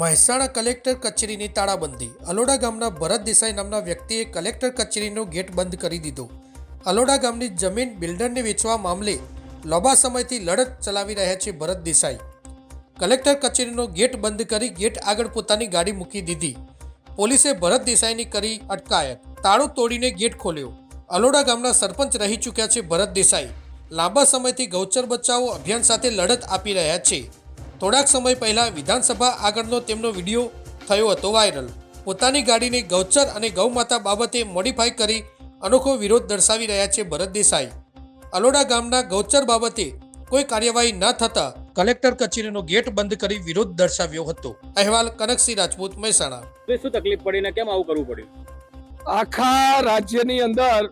Mehsana collector કચેરીની તાળાબંધી. અલોડા ગામના ભરત દેસાઈ નામના વ્યક્તિએ કલેક્ટર કચેરીનો ગેટ બંધ કરી દીધો. અલોડા ગામની જમીન બિલ્ડરને વેચવા મામલે લાંબા સમયથી લડત ચલાવી રહ્યા છે ભરત દેસાઈ. કલેક્ટર કચેરીનો ગેટ બંધ કરી ગેટ આગળ પોતાની ગાડી મૂકી દીધી. પોલીસે ભરત દેસાઈની કરી અટકાયત. તાળું તોડીને ગેટ ખોલ્યો. અલોડા ગામના સરપંચ રહી ચૂક્યા છે ભરત દેસાઈ. લાંબા સમયથી ગૌચર બચાવો અભિયાન સાથે લડત આપી રહ્યા છે. થોડાક સમય પહેલા વિધાનસભા આગળનો તેમનો વીડિયો થયો હતો વાયરલ. પોતાની ગાડીને ગૌચર અને ગૌમાતા બાબતે મોડિફાઈ કરી અનોખો વિરોધ દર્શાવી રહ્યા છે ભરત દેસાઈ. અલોડા ગામના ગૌચર બાબતે કોઈ કાર્યવાહી ન થતા કલેક્ટર કચેરીનો ગેટ બંધ કરી વિરોધ દર્શાવ્યો હતો. અહેવાલ કનકસિંહ રાજપૂત મહેસાણા. શું તકલીફ પડી ને કેમ આવું કરવું પડ્યું? આખા રાજ્યની અંદર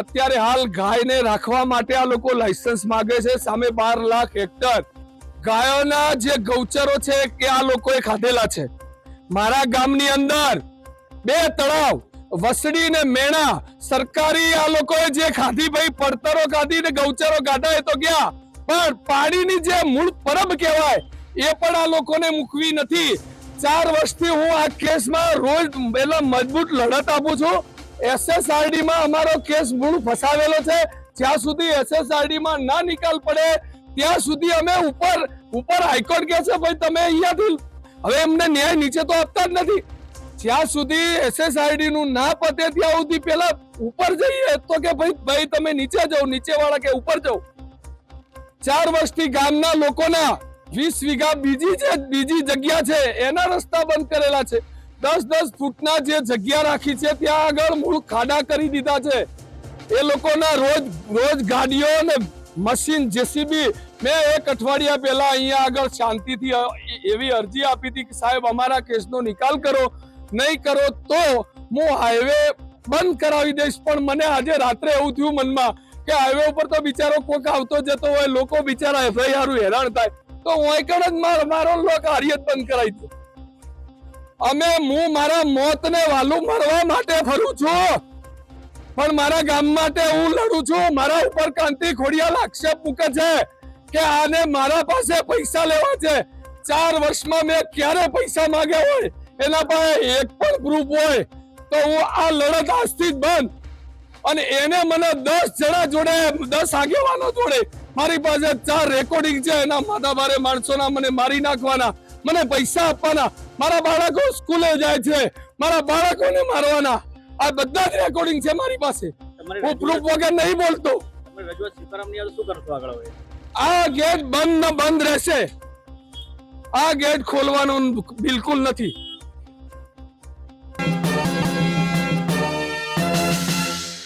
અત્યારે હાલ ગાયને રાખવા માટે આ લોકો લાયસન્સ માંગે છે. સામે બાર લાખ હેક્ટર ગાયોના જે ગૌચરો છે કે આ લોકોએ ખાધેલા છે. મારા ગામની અંદર બે તળાવ, વસડી ને મેણા, સરકારી આ લોકોએ જે ખાધી ભાઈ, પડતરો ખાધી ને ગૌચરો કાઢા એ તો ગયા. પણ પાણીની જે મૂળ પરબ કહેવાય, એ પણ આ લોકોને મૂકવી નથી. ચાર વર્ષથી હું આ કેસમાં રોજ પહેલા મજબૂત લડત આપું છું. એસએસઆરડીમાં અમારો કેસ મૂળ ફસાવેલો છે. જ્યાં સુધી એસએસઆરડીમાં ના નિકાલ પડે ત્યાં સુધી અમે ઉપર ઉપર હાઈકોર્ટ કહે છે ભાઈ, તમે અહીંયાથી હવે એમને ન્યાય નીચે તો આપતા જ નથી. જ્યાં સુધી એસએસઆઈડી નું ના પતે ત્યાં સુધી પેલા ઉપર જઈએ તો કે ભાઈ ભાઈ, તમે નીચે જાઓ નીચે વાળા કે ઉપર જાઓ. ચાર વર્ષથી ગામના લોકોના વીસ વીઘા બીજી જે, બીજી જગ્યા છે, એના રસ્તા બંધ કરેલા છે. દસ દસ ફૂટના જે જગ્યા રાખી છે, ત્યાં આગળ મૂળ ખાડા કરી દીધા છે. એ લોકોના રોજ રોજ ગાડીઓ ને મશીન જેસીબી. મેં એક અઠવાડિયા પહેલા અહીંયા આગળ શાંતિથી એવી અરજી આપી હતી કે સાહેબ, અમારા કેસનો નિકાલ કરો. નહીં કરો તો હું હાઈવે બંધ કરાવી દઈશ. પણ મને આજે રાત્રે એવું થયું મનમાં કે હાઈવે ઉપર તો બિચારો કોક આવતો જતો હોય, લોકો બિચારા એફઆઈઆર હારું હેરાન થાય. તો હું જ મારો મારો લોક હારિયત બંધ કરાવી દઉં. અમે, હું મારા મોતને વાલું મરવા માટે ફરું છું. પણ મારા ગામ માટે હું લડું છું. મારા ઉપર કાંતિ ખોડિયાલ આક્ષેપ મૂકે છે કે આને મારા પાસે પૈસા લેવા છે. ચાર વર્ષમાં મેં ક્યારે પૈસા માંગ્યા હોય? એના પાસે એક પણ પ્રૂફ હોય તો હું આ લડત આજથી જ બંધ. અને એને મને દસ જણા જોડે, દસ આગેવાનો જોડે મારી પાસે ચાર રેકોર્ડિંગ છે. એના માથા ભારે માણસોના મને મારી નાખવાના, મને પૈસા આપવાના. મારા બાળકો સ્કૂલે જાય છે. મારા બાળકોને મારવાના. આ બધા જ રેકોર્ડિંગ છે મારી પાસે. હું પ્રૂફ વગર નહીં બોલતો. આ ગેટ બંધ ન બંધ રહેશે. આ ગેટ ખોલવાનું બિલકુલ નથી.